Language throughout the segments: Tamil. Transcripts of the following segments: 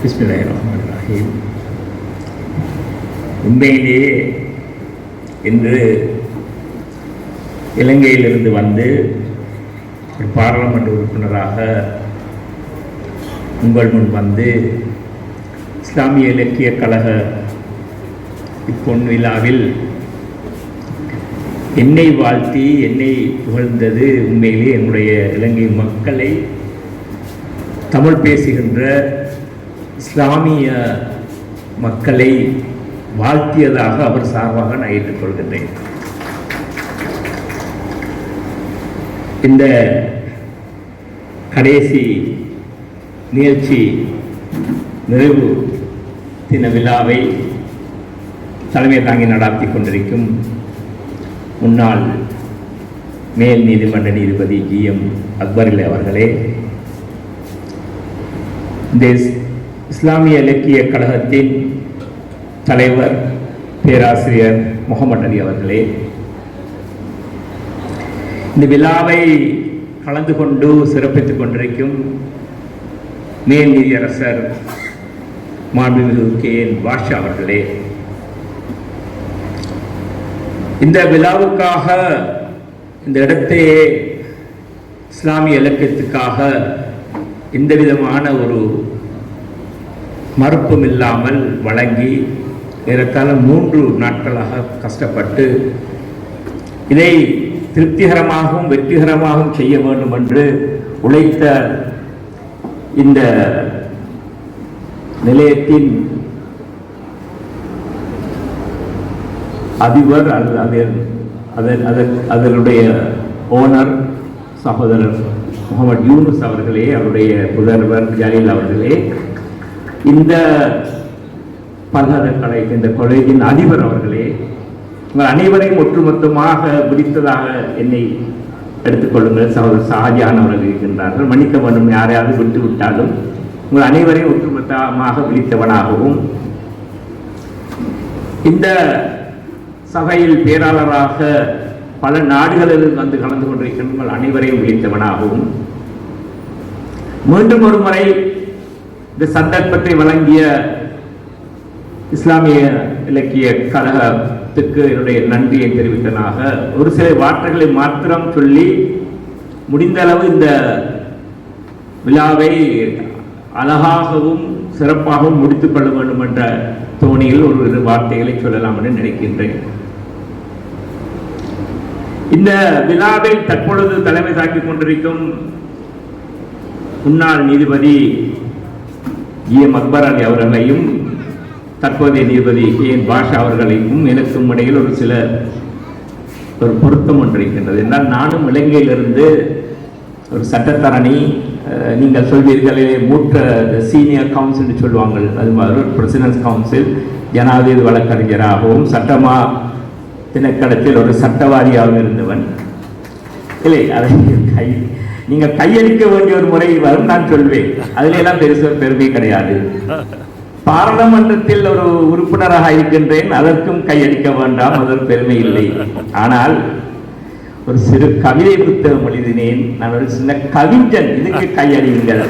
பிஸ்மில்லாஹிர் உண்மையிலேயே இன்று இலங்கையிலிருந்து வந்து ஒரு பாராளுமன்ற உறுப்பினராக உங்கள் முன் வந்து இஸ்லாமிய இலக்கிய கழக இப்பொன் விழாவில் என்னை வாழ்த்தி என்னை புகழ்ந்தது உண்மையிலே என்னுடைய இலங்கை மக்களை தமிழ் பேசுகின்ற இஸ்லாமிய மக்களை வாழ்த்தியதாக அவர் சார்பாக நான் ஏற்றுக்கொள்கின்றேன். இந்த கடைசி நிகழ்ச்சி நிறைவு தின விழாவை தலைமை தாங்கி நடாத்தி கொண்டிருக்கும் முன்னாள் மேல் நீதிமன்ற நீதிபதி ஜி எம் அக்பரில் அவர்களே தேஸ் இஸ்லாமிய இலக்கிய கழகத்தின் தலைவர் பேராசிரியர் முகமது அலி அவர்களே இந்த விழாவை கலந்து கொண்டு சிறப்பித்துக் கொண்டிருக்கும் மேல் நீதியரசர் மாண்புமிகு கே என் பாஷா அவர்களே இந்த விழாவுக்காக இந்த இடத்தையே இஸ்லாமிய இலக்கியத்துக்காக எந்த விதமான ஒரு மறுப்பும் இல்லாமல் வழங்கி ஏறத்தாழ மூன்று நாட்களாக கஷ்டப்பட்டு இதை திருப்திகரமாகவும் வெற்றிகரமாகவும் செய்ய வேண்டும் என்று உழைத்த இந்த நிலையத்தின் அதிபர் அல்லது அதன் அதன் அதன் அதனுடைய ஓனர் சகோதரர் முகமது யூனுஸ் அவர்களே அவருடைய புதல்வர் ஜலீல் அவர்களே இந்த பல்கலைக்கழக இந்த காலேஜின் அதிபர் அவர்களே உங்கள் அனைவரையும் ஒட்டுமொத்தமாக பிடித்ததாக என்னை எடுத்துக்கொள்ளுங்கள் சகோதரர் ஷாஜான் அவர்கள் இருக்கின்றார்கள். மன்னிக்க வேண்டும். யாரையாவது விட்டு விட்டாலும் உங்கள் அனைவரையும் ஒட்டுமொத்தமாக பிடித்தவனாகவும் இந்த சபையில் பேராளராக பல நாடுகளில் வந்து கலந்து கொண்டிருக்கின்ற உங்கள் அனைவரையும் பிடித்தவனாகவும் மீண்டும் ஒரு முறை இந்த சந்தர்ப்பத்தை வழங்கிய இஸ்லாமிய இலக்கிய கழகத்துக்கு என்னுடைய நன்றியை தெரிவித்தனாக. ஒரு சில வார்த்தைகளை மாத்திரம் சொல்லி முடிந்த அளவு இந்த விழாவை அழகாகவும் சிறப்பாகவும் முடித்துக் கொள்ள வேண்டும் என்ற தோணியில் ஒரு இரு வார்த்தைகளை சொல்லலாம் என்று நினைக்கின்றேன். இந்த விழாவை தற்பொழுது தலைமை தாக்கிக் கொண்டிருக்கும் முன்னாள் நீதிபதி எம் அக்பர் அலி அவர்களையும் தற்போதைய நீதிபதி கே. என். பாஷா அவர்களையும் எனக்கும் இடையில் ஒரு சில ஒரு பொருத்தம் ஒன்று இருக்கின்றது. என்றால் நானும் இலங்கையிலிருந்து ஒரு சட்டத்தரணி நீங்கள் சொல்வீர்களே மூத்த சீனியர் கவுன்சில் சொல்லுவாங்க அது மாதிரி ஒரு பிரசிடன்ஸ் கவுன்சில் ஜனாதிபதி வழக்கறிஞராகவும் சட்டமா திணைக்களத்தில் ஒரு சட்டவாதியாகவும் இருந்தவன். இல்லை அதை கை நீங்க கையளிக்க வேண்டிய ஒரு முறை வரும் நான் சொல்வேன். அதுல எல்லாம் பெருச பெருமை கிடையாது. பாராளுமன்றத்தில் ஒரு உறுப்பினராக இருக்கின்றேன் அதற்கும் கையளிக்க வேண்டாம் அதற்கு பெருமை இல்லை. ஆனால் ஒரு சிறு கவிதை புத்தகம் எழுதினேன். நான் ஒரு சின்ன கவிஞன் இதுக்கு கையளியுங்கள்.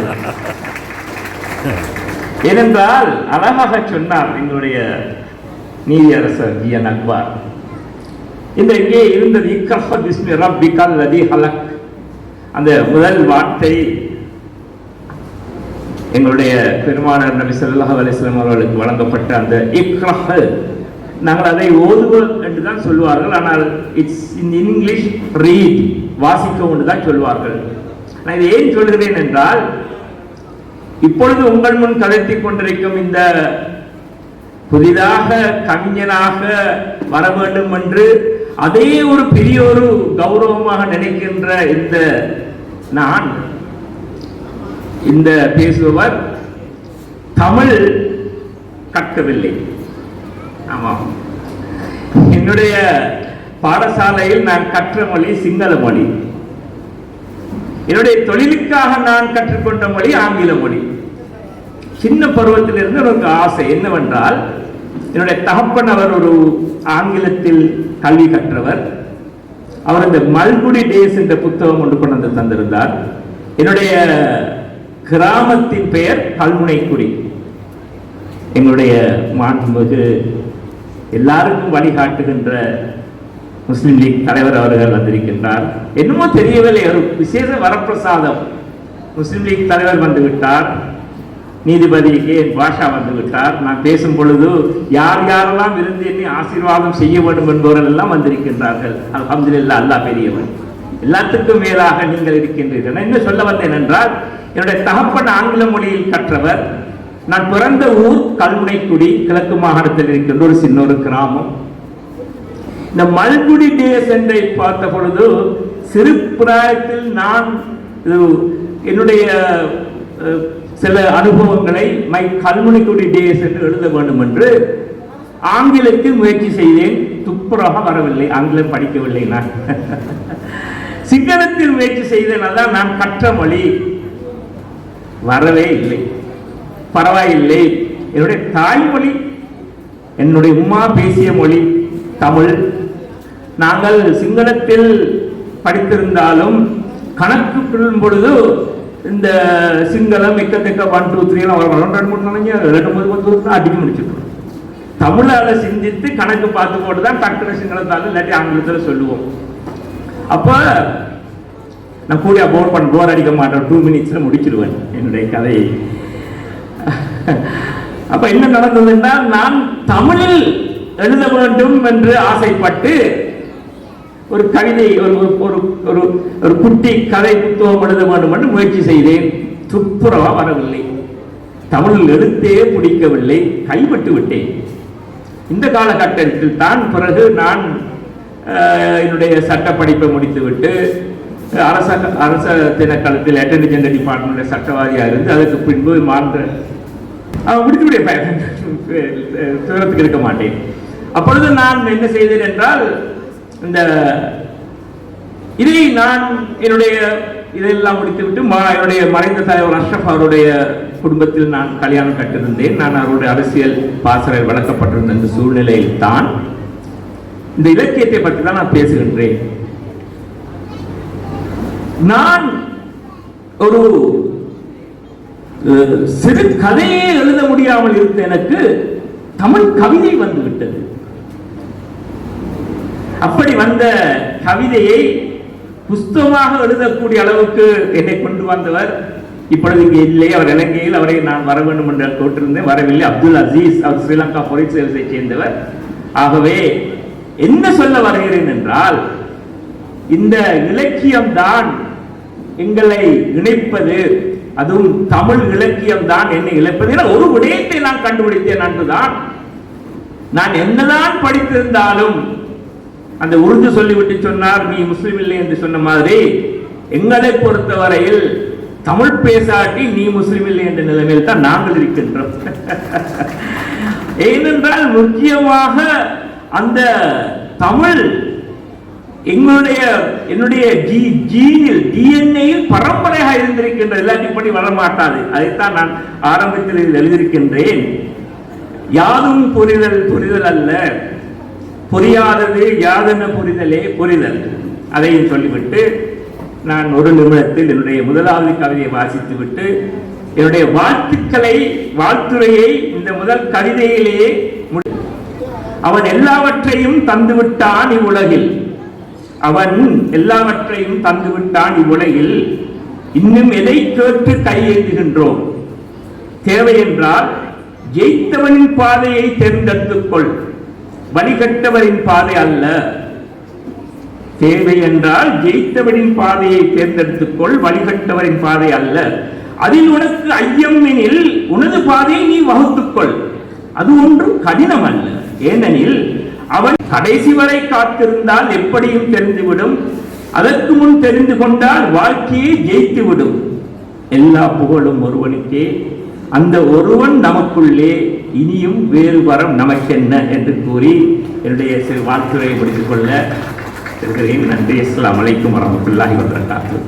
ஏனென்றால் அழகாக சொன்னார் எங்களுடைய நீதியரசர் ஜி என் அக்பார். இந்த இங்கே இருந்தது இக்கஃப பிஸ்மி ரப்பிகல் லதி ஹலக். அந்த முதல் வார்த்தை எங்களுடைய பெருமானார் நபி சொல்லாஹ் அலிஸ்லாம் அவர்களுக்கு வழங்கப்பட்ட அந்த இக்ரஹ். நாங்கள் அதை ஓதுவோம் என்று தான் சொல்லுவார்கள் ஆனால் இட்ஸ் இன் இங்கிலீஷ் ரீட் வாசிக்கவும் என்று தான் சொல்வார்கள் நான் இதை ஏன் சொல்கிறேன் என்றால் இப்பொழுது உங்கள் முன் கதைத்திக் கொண்டிருக்கும் இந்த புதிதாக கவிஞனாக வர வேண்டும் என்று அதே ஒரு பெரிய ஒரு கௌரவமாக நினைக்கின்ற இந்த நான் இந்த பேசுபவர் தமிழ் கற்கவில்லை. ஆமாம். என்னுடைய பாடசாலையில் நான் கற்ற மொழி சிங்கள மொழி. என்னுடைய தொழிலுக்காக நான் கற்றுக்கொண்ட மொழி ஆங்கில மொழி. சின்ன பருவத்திலிருந்து எனக்கு ஆசை என்னவென்றால் என்னுடைய தகப்பன் அவர் ஒரு ஆங்கிலத்தில் கல்வி கற்றவர். அவர் இந்த மல்குடி டேஸ் என்ற புத்தகம் கொண்டு கொண்டு வந்து தந்திருந்தார். என்னுடைய கிராமத்தின் பெயர் கல்முனைக்குடி எங்களுடைய மாண்புமிகு எல்லாருக்கும் வழிகாட்டுகின்ற முஸ்லீம் லீக் தலைவர் அவர்கள் வந்திருக்கின்றார். என்னமோ தெரியவில்லை ஒரு விசேஷ வரப்பிரசாதம். முஸ்லீம் லீக் தலைவர் வந்து விட்டார். நீதிபதி கே பாஷா வந்து விட்டார். நான் பேசும் பொழுது யார் யாரெல்லாம் இருந்து என்னை ஆசீர்வாதம் செய்ய வேண்டும் என்பவர்கள் எல்லாம் வந்திருக்கின்றார்கள். அல்ஹம்துலில்லாஹ் அல்லாஹ் பெரியவன் எல்லாத்துக்கும் மேலாக நீங்கள் இருக்கின்றீர்கள். நான் என்ன சொல்ல வந்தேன் என்றால் என்னுடைய தகப்பன் ஆங்கில மொழியில் கற்றவர். நான் பிறந்த ஊர் கல்முனைக்குடி கிழக்கு மாகாணத்தில் இருக்கின்ற ஒரு சின்ன ஒரு கிராமம். இந்த மல்குடி டேஸ் என்றை பார்த்த பொழுது சிறு பிராயத்தில் நான் என்னுடைய அஹ், சில அனுபவங்களை மை கல்முனைக்குடி டேஸ் என்று எழுத வேண்டும் என்று ஆங்கிலத்தில் முயற்சி செய்தேன். துப்புரவாக வரவில்லை. ஆங்கிலம் படிக்கவில்லை நான். சிங்களத்தில் முயற்சி செய்தேன். அதான் நான் கற்ற மொழி. வரவே இல்லை. பரவாயில்லை. என்னுடைய தாய்மொழி என்னுடைய உம்மா பேசிய மொழி தமிழ். நாங்கள் சிங்களத்தில் படித்திருந்தாலும் கணக்கு பொழுது இந்த சிங்களம் எக்கத்தக்க ஒன் டூ த்ரீ எல்லாம் வரும் ரெண்டு மூணு நாளைக்கு ரெண்டு மூணு பத்து தான் அடிக்க முடிச்சிருக்கோம் தமிழால சிந்தித்து கணக்கு பார்த்து போட்டு தான் டக்குனு சிங்களத்தாலும் இல்லாட்டி ஆங்கிலத்தில் சொல்லுவோம். அப்போ நான் கூடிய போர் பண்ண போர் அடிக்க மாட்டேன். டூ மினிட்ஸில் முடிச்சிடுவேன் என்னுடைய கதையை அப்ப என்ன நடந்ததுன்னா நான் தமிழில் எழுத வேண்டும் என்று ஆசைப்பட்டு ஒரு கவிதை ஒரு ஒரு- ஒரு ஒரு ஒரு குட்டி கதை புத்தகம் எழுத வேண்டும் என்று முயற்சி செய்தேன் துப்புரவா வரவில்லை தமிழில் எழுத்தே பிடிக்கவில்லை கைவிட்டு விட்டேன் இந்த காலகட்டத்தில் தான் பிறகு நான் என்னுடைய சட்ட படிப்பை முடித்துவிட்டு அரச அரச தினக்களத்தில் அட்டர்னி ஜெனரல் டிபார்ட்மெண்ட் சட்டவாதியாக இருந்து அதற்கு பின்பு மாற்ற அவன் முடித்து தூரத்துக்கு இருக்க மாட்டேன் அப்பொழுது நான் என்ன செய்தேன் என்றால் இந்த இதை நான் என்னுடைய இதெல்லாம் முடித்துவிட்டு மா- என்னுடைய மறைந்த தலைவர் அஷ்ரப் அவருடைய குடும்பத்தில் நான் கல்யாணம் கட்டிருந்தேன் நான் அவருடைய அரசியல் பாசறை வளர்க்கப்பட்டிருந்த இந்த சூழ்நிலையில் தான் இந்த இலக்கியத்தை பற்றி தான் நான் பேசுகின்றேன். நான் ஒரு சிறு கதையே எழுத முடியாமல் இருந்த எனக்கு தமிழ் கவிதை வந்து விட்டது அப்படி வந்த கவிதையை புஸ்தகமாக எழுதக்கூடிய அளவுக்கு என்னை கொண்டு வந்தவர். இப்பொழுது இங்கே இல்லை அவர் இலங்கையில் அவரை நான் வர வேண்டும் என்று தோற்றிருந்தேன். வரவில்லை. அப்துல் அசீஸ் அவர் ஸ்ரீலங்கா பொலிஸ் சேவை சேர்ந்தவர். ஆகவே என்ன சொல்ல வருகிறேன் என்றால் இந்த இலக்கியம் தான் எங்களை இணைப்பது அதுவும் தமிழ் இலக்கியம் தான் என்னை இழைப்பது என ஒரு விடயத்தை நான் கண்டுபிடித்தேன் அன்றுதான் நான் என்னதான் படித்திருந்தாலும் அந்த உருந்து சொல்லிவிட்டு சொன்னார் நீ முஸ்லிம் இல்லை என்று சொன்ன மாதிரி எங்களை பொறுத்தவரையில் தமிழ் பேசாட்டி நீ முஸ்லிம் இல்லை என்ற நிலைமையில் தான் நாங்கள் இருக்கின்றோம். ஏனென்றால் முக்கியமாக அந்த தமிழ் எங்களுடைய என்னுடைய ஜி ஜீனில் டிஎன்ஏயில் பரம்பரையாக இருந்திருக்கின்ற எல்லாத்தையும் படி வரமாட்டாது அதைத்தான் நான் ஆரம்பத்தில் எழுதியிருக்கின்றேன். யாரும் புரிதல் புரிதல் அல்ல. புரியாதது யாதென புரிதலே புரிதல். அதையும் சொல்லிவிட்டு நான் ஒரு நிமிடத்தில் என்னுடைய முதலாவது கவிதையை வாசித்து விட்டு என்னுடைய வாழ்த்துக்களை வாழ்த்துரையை இந்த முதல் கவிதையிலேயே அவன் எல்லாவற்றையும் தந்துவிட்டான் இவ்வுலகில். அவன் எல்லாவற்றையும் தந்துவிட்டான் இவ்வுலகில். இன்னும் எதை கேட்டு கையேந்துகின்றோம்? தேவை என்றால் ஜெயித்தவனின் பாதையை தேர்ந்தெடுத்துக் கொள். வழிகட்டவரின் பாதை அல்ல. தேவை என்றால் ஜெயித்தவனின் பாதையை தேர்ந்தெடுத்துக் கொள் வழிகட்டவரின் பாதை அல்ல. அதில் உனக்கு ஐயம் எனில் உனது பாதையை நீ வகுத்துக்கொள் அது ஒன்றும் கடினம் அல்ல. ஏனெனில் அவன் கடைசி வரை காத்திருந்தால் எப்படியும் தெரிந்துவிடும். அதற்கு முன் தெரிந்து கொண்டால் வாழ்க்கையை ஜெயித்துவிடும். எல்லா புகழும் ஒருவனுக்கே. அந்த ஒருவன் நமக்குள்ளே இனியும் வேறு வரம் நமக்கென்ன என்று கூறி என்னுடைய சிறு வாழ்த்துறையை முடித்துக் கொள்ள இருக்கிறேன் நன்றி. அஸ்லாம் வலைக்கும் வரமத்துல்லாஹி வபரகாத்துஹு.